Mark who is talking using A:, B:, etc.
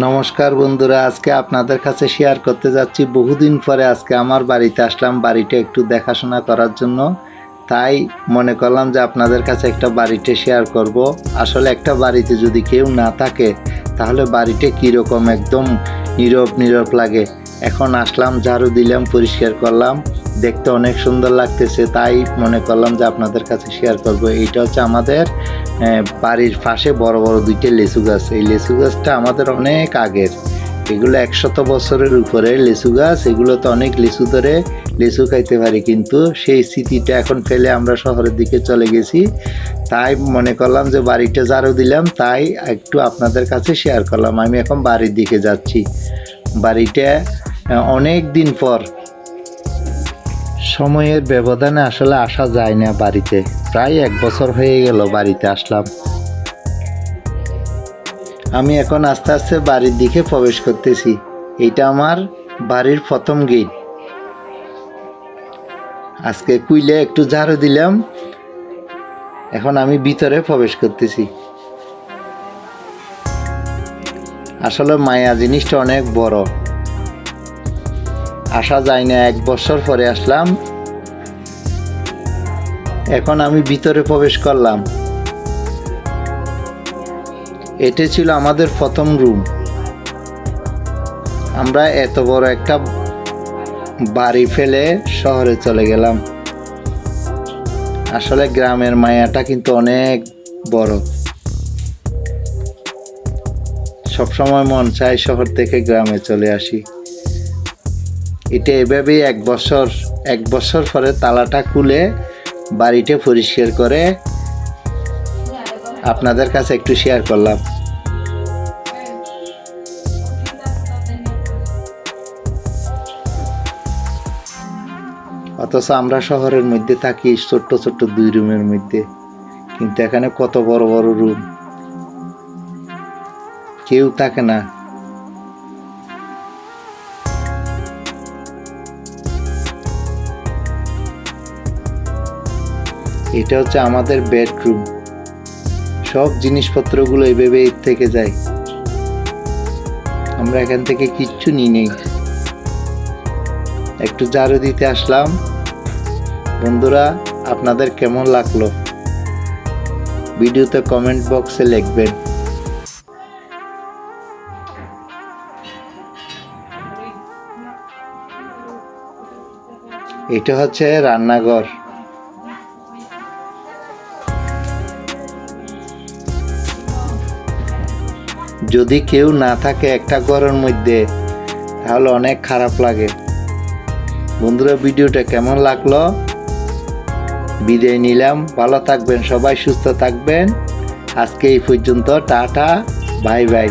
A: নমস্কার বন্ধুরা, আজকে আপনাদের কাছে শেয়ার করতে যাচ্ছি। বহুদিন পরে আজকে আমার বাড়িতে আসলাম বাড়িটা একটু দেখাশোনা করার জন্য। তাই মনে করলাম যে আপনাদের কাছে একটা বাড়িতে শেয়ার করব। আসলে একটা বাড়িতে যদি কেউ না থাকে, তাহলে বাড়িটা কীরকম একদম নীরব নীরব লাগে। এখন আসলাম, ঝাড়ু দিলাম, পরিষ্কার করলাম। দেখতে অনেক সুন্দর লাগতেছে, তাই মনে করলাম যে আপনাদের কাছে শেয়ার করব। এইটা হচ্ছে আমাদের বাড়ির পাশে বড় বড় দুইটা লেচু গাছ। এই লেচু গাছটা আমাদের অনেক আগের। এগুলো একশত বছরের উপরে লেচু গাছ। এগুলোতে অনেক লিচু ধরে লিচু খাইতে পারি, কিন্তু সেই স্মৃতিটা এখন ফেলে আমরা শহরের দিকে চলে গেছি। তাই মনে করলাম যে বাড়িটা ঝাড়ু দিলাম, তাই একটু আপনাদের কাছে শেয়ার করলাম। আমি এখন বাড়ির দিকে যাচ্ছি। বাড়িটা অনেক দিন পর সময়ের ব্যবধানে আসলে আসা যায় না বাড়িতে। প্রায় এক বছর হয়ে গেল বাড়িতে আসলাম। আমি এখন আস্তে আস্তে বাড়ির দিকে প্রবেশ করতেছি। এটা আমার বাড়ির প্রথম গেট। আজকে কুইলে একটু ঝাড়ু দিলাম। এখন আমি ভিতরে প্রবেশ করতেছি। আসলে মায়া জিনিসটা অনেক বড়। আসা যায় না, এক বছর পরে আসলাম। এখন আমি ভিতরে প্রবেশ করলাম। এটা ছিল আমাদের প্রথম রুম আমরা এত বড় একটা বাড়ি ফেলে শহরে চলে গেলাম। আসলে গ্রামের মায়াটা কিন্তু অনেক বড়। সবসময় মন চায় শহর থেকে গ্রামে চলে আসি। এটা এভাবেই এক বছর এক বছর পরে তালাটা খুলে বাড়িটা পরিষ্কার করে আপনাদের কাছে একটু শেয়ার করলাম। অথচ আমরা শহরের মধ্যে থাকি, ছোট্ট ছোট্ট দুই রুমের মধ্যে। কিন্তু এখানে কত বড় বড় রুম। কেউ থাকে না। এটা হচ্ছে আমাদের বেডরুম সব জিনিসপত্রগুলো এভাবে থেকে যায়। আমরা এখান থেকে কিচ্ছু নিই নেই। একটু ঝাড়ু দিতে আসলাম। বন্ধুরা, আপনাদের কেমন লাগল? ভিডিওতে কমেন্ট বক্সে লিখবেন। এটা হচ্ছে রান্নাঘর। যদি কেউ না থাকে একটা ঘরের মধ্যে, তাহলে অনেক খারাপ লাগে। বন্ধুরা, ভিডিওটা কেমন লাগল? বিদায় নিলাম। ভালো থাকবেন, সবাই সুস্থ থাকবেন। আজকে এই পর্যন্ত, টাটা, বাই বাই।